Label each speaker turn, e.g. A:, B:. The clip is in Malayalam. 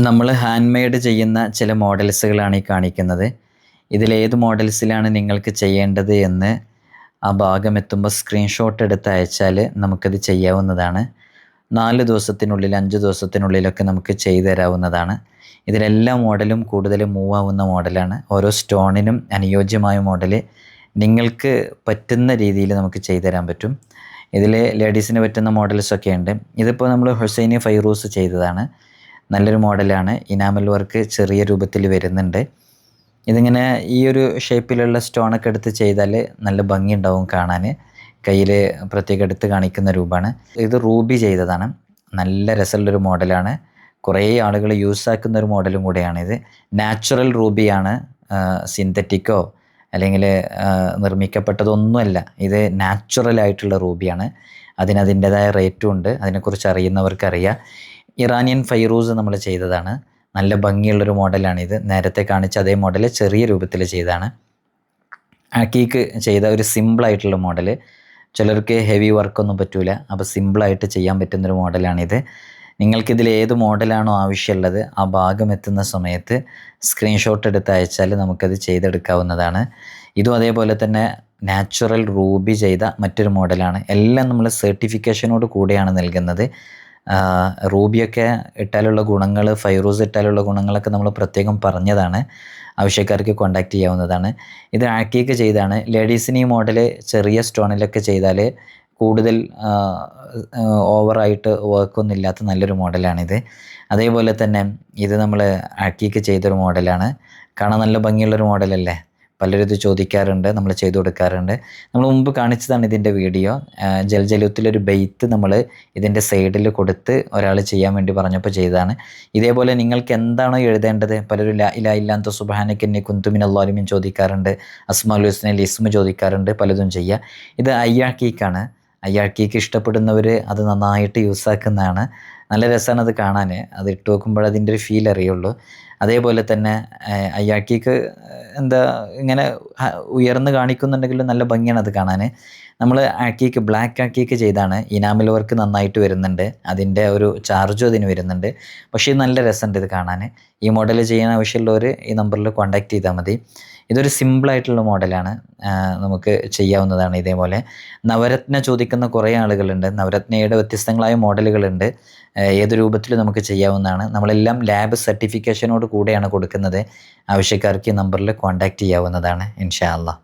A: നമ്മൾ ഹാൻഡ് മെയ്ഡ് ചെയ്യുന്ന ചില മോഡൽസുകളാണ് ഈ കാണിക്കുന്നത്. ഇതിലേത് മോഡൽസിലാണ് നിങ്ങൾക്ക് ചെയ്യേണ്ടത് എന്ന് ആ ഭാഗം എത്തുമ്പോൾ സ്ക്രീൻഷോട്ട് എടുത്ത് അയച്ചാൽ നമുക്കത് ചെയ്യാവുന്നതാണ്. നാല് ദിവസത്തിനുള്ളിൽ അഞ്ച് ദിവസത്തിനുള്ളിലൊക്കെ നമുക്ക് ചെയ്തു തരാവുന്നതാണ്. ഇതിലെല്ലാ മോഡലും കൂടുതൽ മൂവ് ആവുന്ന മോഡലാണ് ഓരോ സ്റ്റോണിനും അനുയോജ്യമായ മോഡൽ നിങ്ങൾക്ക് പറ്റുന്ന രീതിയിൽ നമുക്ക് ചെയ്തു തരാൻ പറ്റും. ഇതിൽ ലേഡീസിന് പറ്റുന്ന മോഡൽസൊക്കെ ഉണ്ട്. ഇതിപ്പോൾ നമ്മൾ ഹുസൈനി ഫൈറൂസ് ചെയ്തതാണ്. നല്ലൊരു മോഡലാണ്. ഇനാമൽ വർക്ക് ചെറിയ രൂപത്തിൽ വരുന്നുണ്ട്. ഇതിങ്ങനെ ഈ ഒരു ഷേപ്പിലുള്ള സ്റ്റോണൊക്കെ എടുത്ത് ചെയ്താൽ നല്ല ഭംഗി ഉണ്ടാവും കാണാൻ കയ്യിൽ പ്രത്യേകം എടുത്ത് കാണിക്കുന്ന രൂപമാണ്. ഇത് റൂബി ചെയ്തതാണ്. നല്ല രസമുള്ളൊരു മോഡലാണ്. കുറേ ആളുകൾ യൂസ് ആക്കുന്ന ഒരു മോഡലും കൂടെയാണിത്. നാച്ചുറൽ റൂബിയാണ് സിന്തറ്റിക്കോ അല്ലെങ്കിൽ നിർമ്മിക്കപ്പെട്ടതൊന്നുമല്ല. ഇത് നാച്ചുറൽ ആയിട്ടുള്ള റൂബിയാണ് അതിനതിന്റെതായ റേറ്റും ഉണ്ട്. അതിനെക്കുറിച്ച് അറിയുന്നവർക്കറിയാം. ഇറാനിയൻ ഫൈറൂസ് നമ്മൾ ചെയ്തതാണ്. നല്ല ഭംഗിയുള്ളൊരു മോഡലാണിത്. നേരത്തെ കാണിച്ച അതേ മോഡൽ ചെറിയ രൂപത്തിൽ ചെയ്തതാണ്. ആക്കീക്ക് ചെയ്ത ഒരു സിമ്പിളായിട്ടുള്ള മോഡൽ ചിലർക്ക് ഹെവി വർക്കൊന്നും പറ്റൂല. അപ്പോൾ സിമ്പിളായിട്ട് ചെയ്യാൻ പറ്റുന്നൊരു മോഡലാണിത്. നിങ്ങൾക്കിതിൽ ഏത് മോഡലാണോ ആവശ്യമുള്ളത് ആ ഭാഗം എത്തുന്ന സമയത്ത് സ്ക്രീൻഷോട്ട് എടുത്ത് അയച്ചാൽ നമുക്കത് ചെയ്തെടുക്കാവുന്നതാണ്. ഇതും അതേപോലെ തന്നെ നാച്ചുറൽ റൂബി ചെയ്ത മറ്റൊരു മോഡലാണ്. എല്ലാം നമ്മൾ സർട്ടിഫിക്കേഷനോട് കൂടെയാണ് നൽകുന്നത്. റൂബിയൊക്കെ ഇട്ടാലുള്ള ഗുണങ്ങൾ ഫൈറൂസ് ഇട്ടാലുള്ള ഗുണങ്ങളൊക്കെ നമ്മൾ പ്രത്യേകം പറഞ്ഞതാണ്. ആവശ്യക്കാർക്ക് കോണ്ടാക്ട് ചെയ്യാവുന്നതാണ്. ഇത് ആക്കിയൊക്കെ ചെയ്താണ്. ലേഡീസിന് ഈ മോഡൽ ചെറിയ സ്റ്റോണിലൊക്കെ ചെയ്താൽ കൂടുതൽ ഓവറായിട്ട് വർക്കൊന്നും ഇല്ലാത്ത നല്ലൊരു മോഡലാണിത് അതേപോലെ തന്നെ ഇത് നമ്മൾ ആക്കിയൊക്കെ ചെയ്തൊരു മോഡലാണ് കാണാൻ നല്ല ഭംഗിയുള്ളൊരു മോഡലല്ലേ പലരും ഇത് ചോദിക്കാറുണ്ട് നമ്മൾ ചെയ്തു കൊടുക്കാറുണ്ട്. നമ്മൾ മുമ്പ് കാണിച്ചതാണ് ഇതിന്റെ വീഡിയോ. ജലജലത്തിലൊരു ബെയ്ത്ത് നമ്മൾ ഇതിന്റെ സൈഡിൽ കൊടുത്ത് ഒരാൾ ചെയ്യാൻ വേണ്ടി പറഞ്ഞപ്പോൾ ചെയ്തതാണ്. ഇതേപോലെ നിങ്ങൾക്ക് എന്താണോ എഴുതേണ്ടത്? പലരും ലാ ഇല ഇല്ലാത്ത സുബാനക്കെന്നെ കുന്തുമിൻ അള്ളാലുമിൻ ചോദിക്കാറുണ്ട്. അസ്മാൽ ഹുസ്നൽ ഇസ്മ ചോദിക്കാറുണ്ട് പലതും ചെയ്യുക ഇത് അയ്യാക്കീക്കാണ് അയ്യാക്കീക്ക് ഇഷ്ടപ്പെടുന്നവർ അത് നന്നായിട്ട് യൂസാക്കുന്നതാണ്. നല്ല രസമാണ് അത് കാണാൻ. അത് ഇട്ട് നോക്കുമ്പോൾ അതിന്റെ ഒരു ഫീൽ അറിയുള്ളൂ. അതേപോലെ തന്നെ അയ്യാക്കിക്ക് എന്താ ഇങ്ങനെ ഉയർന്ന് കാണിക്കുന്നുണ്ടെങ്കിലും നല്ല ഭംഗിയാണ് അത് കാണാൻ. നമ്മൾ ആക്കിക്ക് ബ്ലാക്ക് ആക്കിക്ക് ചെയ്താണ്. ഇനാമിൽ വർക്ക് നന്നായിട്ട് വരുന്നുണ്ട്. അതിന്റെ ഒരു ചാർജും അതിന് വരുന്നുണ്ട്. പക്ഷേ നല്ല രസമുണ്ട് ഇത് കാണാൻ. ഈ മോഡൽ ചെയ്യാൻ ആവശ്യമുള്ളവർ ഈ നമ്പറിൽ കോൺടാക്റ്റ് ചെയ്താൽ മതി. ഇതൊരു സിമ്പിളായിട്ടുള്ള മോഡലാണ് നമുക്ക് ചെയ്യാവുന്നതാണ് ഇതേപോലെ. നവരത്ന ചോദിക്കുന്ന കുറേ ആളുകളുണ്ട്. നവരത്നയുടെ വ്യത്യസ്തങ്ങളായ മോഡലുകളുണ്ട് ഏത് രൂപത്തിലും നമുക്ക് ചെയ്യാവുന്നതാണ്. നമ്മളെല്ലാം ലാബ് സർട്ടിഫിക്കേഷനോട് കൂടെയാണ് കൊടുക്കുന്നത്. ആവശ്യക്കാർക്ക് ഈ നമ്പറിൽ കോൺടാക്റ്റ് ചെയ്യാവുന്നതാണ് ഇൻഷാ അള്ളാഹ്